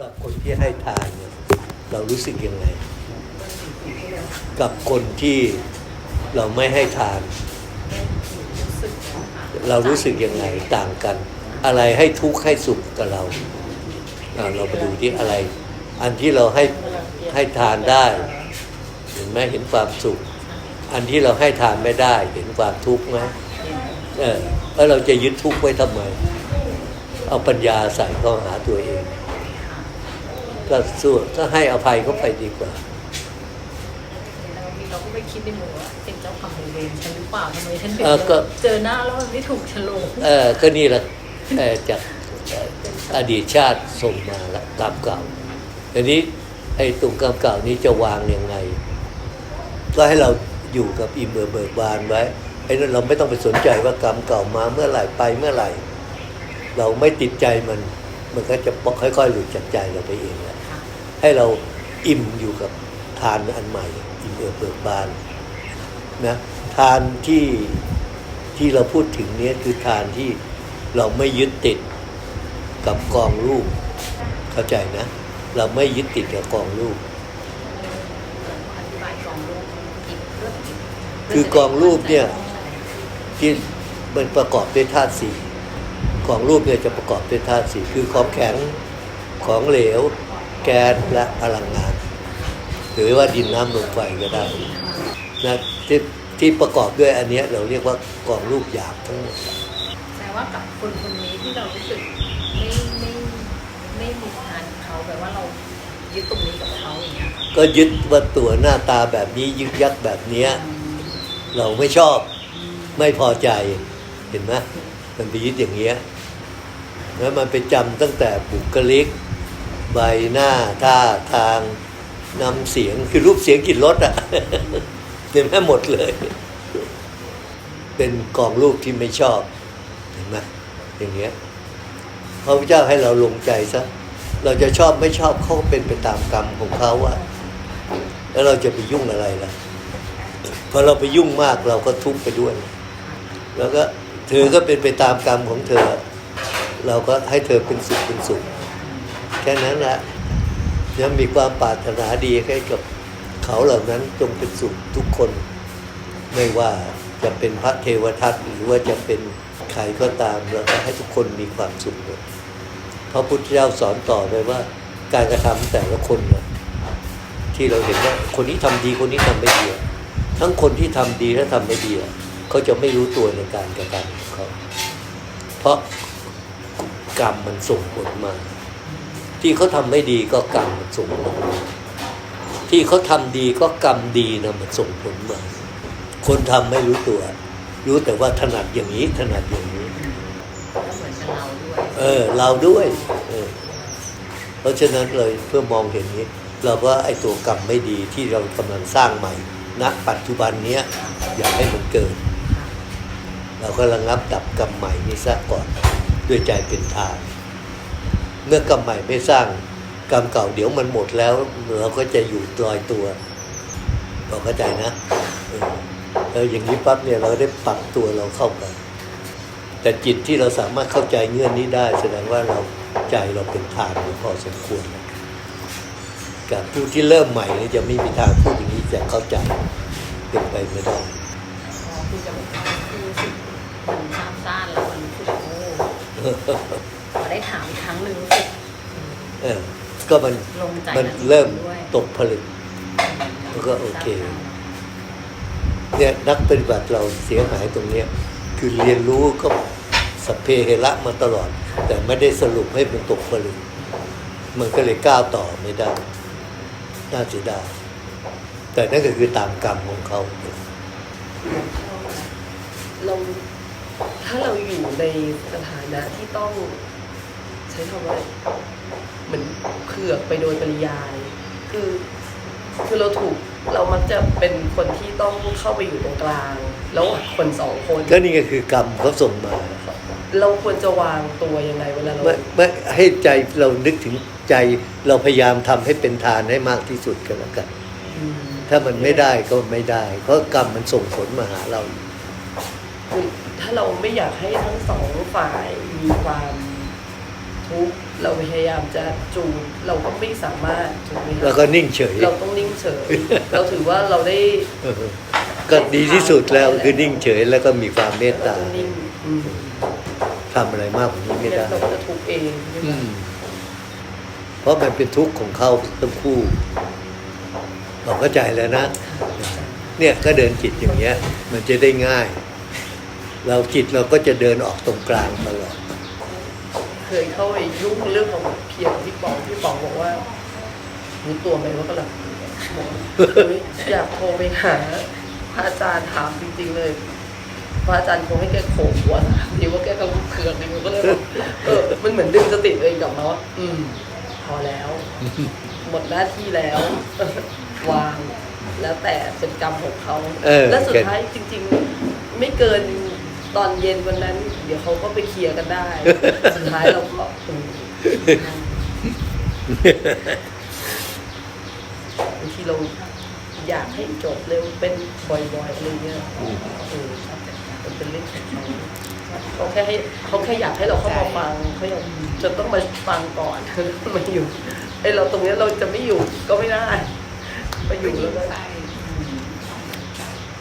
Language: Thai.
หรับคนที่ให้ทานเนี่ยเรารู้สึกยังไง กับคนที่เราไม่ให้ทาน เรารู้สึกยังไงต่างกัน อะไรให้ทุกข์ให้สุขกับเราเรามาดูที่อะไร อันที่เราให้ให้ทานได้ เห็นไหมเห็นความสุข อันที่เราให้ทานไม่ได้ เห็นความทุกข์ไหมเออแล้วเราจะยึดทุกข์ไว้ทำไม เอาปัญญาใส่เข้าหาตัวเอง ก็สู้ก็ให้อภัยเขาไปดีกว่าเราก็ไม่คิดในหัวว่าเป็นเจ้ากรรมนายเวรฉันหรือเปล่าทำไมฉันถึงเออก็เจอหน้าแล้วมันไม่ถูกฉลกเออก็นี่แหละเออจากเอ่ออดีตชาติส่งมาละกรรมเก่าทีนี้ไอ้ตรงกรรมเก่านี้จะวางยังไง ก็ให้เราอยู่กับอิมเบอร์เบิกบานไว้ไอ้นั่นเราไม่ต้องไปสนใจว่ากรรมเก่ามาเมื่อไหร่ไปเมื่อไหร่ เราไม่ติดใจมัน มันก็จะค่อยๆหลุดจากใจเราไปเองแหละให้เราอิ่มอยู่กับทานอันใหม่ อิ่มเอิบเบิกบานนะทานที่ที่เราพูดถึงเนี้ยคือทานที่เราไม่ยึดติดกับกองรูป เข้าใจนะ เราไม่ยึดติดกับกองรูปอธิบายกองรูปอีกเรื่องอีกคือกองรูปเนี่ยที่มันประกอบด้วยธาตุสี่ ของรูปเนี่ยจะประกอบด้วยธาตุสี่คือของแข็งของเหลว แก๊สและพลังงาน หรือว่าดินน้ำลมไฟก็ได้นะที่ที่ประกอบด้วยอันเนี้ยเราเรียกว่ากองรูปหยาบทั้งหมดแปลว่ากับคนคนนี้ที่เรารู้สึกไม่ไม่ไม่มีทานเขาแปลว่าเรายึดตรงนี้กับเขาอย่างเงี้ยก็ยึดว่าตัวหน้าตาแบบนี้ยึกยักแบบเนี้ยเราไม่ชอบไม่พอใจเห็นไหมมันไปยึดอย่างเงี้ย แล้วมันไปจำตั้งแต่บุคลิก ใบหน้าท่าทางนำเสียงคือรูปเสียงกลิ่นรสอะเห็นไหมหมดเลย เป็นกองรูปที่ไม่ชอบเห็นไหมอย่างเงี้ยพระพุทธเจ้าให้เราลงใจซะเราจะชอบไม่ชอบเขาเป็นไปตามกรรมของเขาอะแล้วเราจะไปยุ่งอะไรล่ะพอเราไปยุ่งมากเราก็ทุกข์ไปด้วย แล้วก็เธอก็เป็นไปตามกรรมของเธอ เราก็ให้เธอเป็นสุขเป็นสุข แค่นั้นแหละยังมีความปรารถนาดีให้กับเขาเหล่านั้นจงเป็นสุขทุกคน ไม่ว่าจะเป็นพระเทวทัตหรือว่าจะเป็นใครก็ตามเราก็ให้ทุกคนมีความสุขหมดพระพุทธเจ้าสอนต่อเลยว่าการกระทำแต่ละคนนะที่เราเห็นว่าคนนี้ทำดีคนนี้ทำไม่ดีทั้งคนที่ทำดีและทำไม่ดีเขาจะไม่รู้ตัวในการกระทำของเขาเพราะ กรรมมันส่งผลมา ที่เขาทำไม่ดีก็กรรมมันส่งผลมาที่เขาทำดีก็กรรมดีนะมันส่งผลมา คนทำไม่รู้ตัว รู้แต่ว่าถนัดอย่างนี้ถนัดอย่างนี้ก็เหมือนกับเราด้วยเออเราด้วยเออเพราะฉะนั้นเลยเพื่อมองเห็นนี้ เราว่าไอ้ตัวกรรมไม่ดีที่เรากำลังสร้างใหม่ณปัจจุบันเนี้ยอย่าให้มันเกิด เราก็ระงับดับกรรมใหม่นี้ซะก่อน ด้วยใจเป็นทาน เมื่อกรรมใหม่ไม่สร้างกรรมเก่าเดี๋ยวมันหมดแล้วเราก็จะอยู่ลอยตัวเราเข้าใจนะเอออย่างนี้ปั๊บเนี่ยเราได้ปรับตัวเราเข้าไปแต่จิตที่เราสามารถเข้าใจเงื่อนนี้ได้ แสดงว่าเราใจเราเป็นทานอยู่พอสมควรกับผู้ที่เริ่มใหม่นี่จะไม่มีทางพูดอย่างนี้จะเข้าใจเป็นไปไม่ได้ พอคุณจะไม่ฟังคือรู้สึกมันซาบซ่านแล้วมันรู้สึกโอ้ พอได้ถามอีกครั้งหนึ่งรู้สึก เออ ก็มันลงใจมันและเริ่มด้วย ตกผลึก แล้วก็โอเค เนี่ยนักปฏิบัติเราเสียหายตรงเนี้ยคือเรียนรู้ก็สพเพเหระมาตลอด แต่ไม่ได้สรุปให้มันตกผลึก มันก็เลยก้าวต่อไม่ได้น่าเสียดายแต่นั่นก็คือตามกรรมของเขาเรา ถ้าเราอยู่ในสถานะที่ต้อง ใช้คำว่าเหมือนเผือกไปโดยปริยาย คือคือเราถูกเรามักจะเป็นคนที่ต้องเข้าไปอยู่ตรงกลาง แล้วคนสองคนก็นี่ก็คือกรรมเขาส่งมา เราควรจะวางตัวยังไงเวลาเราไม่ไม่ให้ใจเรานึกถึงใจเราพยายามทำให้เป็นทานให้มากที่สุดก็แล้วกันอืมถ้ามันไม่ได้ก็ไม่ได้ เพราะกรรมมันส่งผลมาหาเราคือ ถ้าเราไม่อยากให้ทั้งสองฝ่ายมีความทุกข์เราพยายามจะจูนเราก็ไม่สามารถถูกไหมคะแล้วก็นิ่งเฉย เราต้องนิ่งเฉย เราถือว่าเราได้ก็ดีที่สุดแล้วคือนิ่งเฉยแล้วก็มีความเมตเราตาต้องนิ่งอืมทำอะไรมากกว่านี้ไม่ไม่ได้งั้นเราก็จะทุกข์เองใช่ไหมอืมเพราะมันเป็นทุกข์ของเขาทั้งคู่เราเข้าใจแล้วนะ เนี่ยก็เดินจิตอย่างเงี้ย มันจะได้ง่าย เราจิตเราก็จะเดินออกตรงกลางตลอดเคยเข้าไปยุ่งเรื่องของเพียรพี่ป๋องพี่ป๋องบอกว่ารู้ตัวไหมว่ากำลังบอกเฮ้ยอยากโทรไปหาพระอาจารย์ถามจริงๆเลยพระอาจารย์คงให้แกโขกหัวนะดีว่าแกกำลังเคืองนี่มันก็เลยบอกเออมันเหมือนดึงสติตัวเองกลับมาว่าอืม พอแล้ว หมดหน้าที่แล้ว วางแล้วแต่เป็นกรรมของเขาเออและสุดท้ายจริง ๆ ไม่เกิน ตอนเย็นวันนั้น เดี๋ยวเขาก็ไปเคลียร์กันได้ สุดท้ายเราก็อืมบางทีเราอยากให้จบเร็วเป็นบ่อยๆอะไรเงี้ยเออมันเป็นเรื่องของเขาเขาแค่ให้เขาแค่อยากให้เราเข้ามาฟังเขาอยากจะต้องมาฟังก่อนมาอยู่ไอเราตรงเนี้ยเราจะไม่อยู่ก็ไม่ได้มาอยู่แล้วก็ ใช่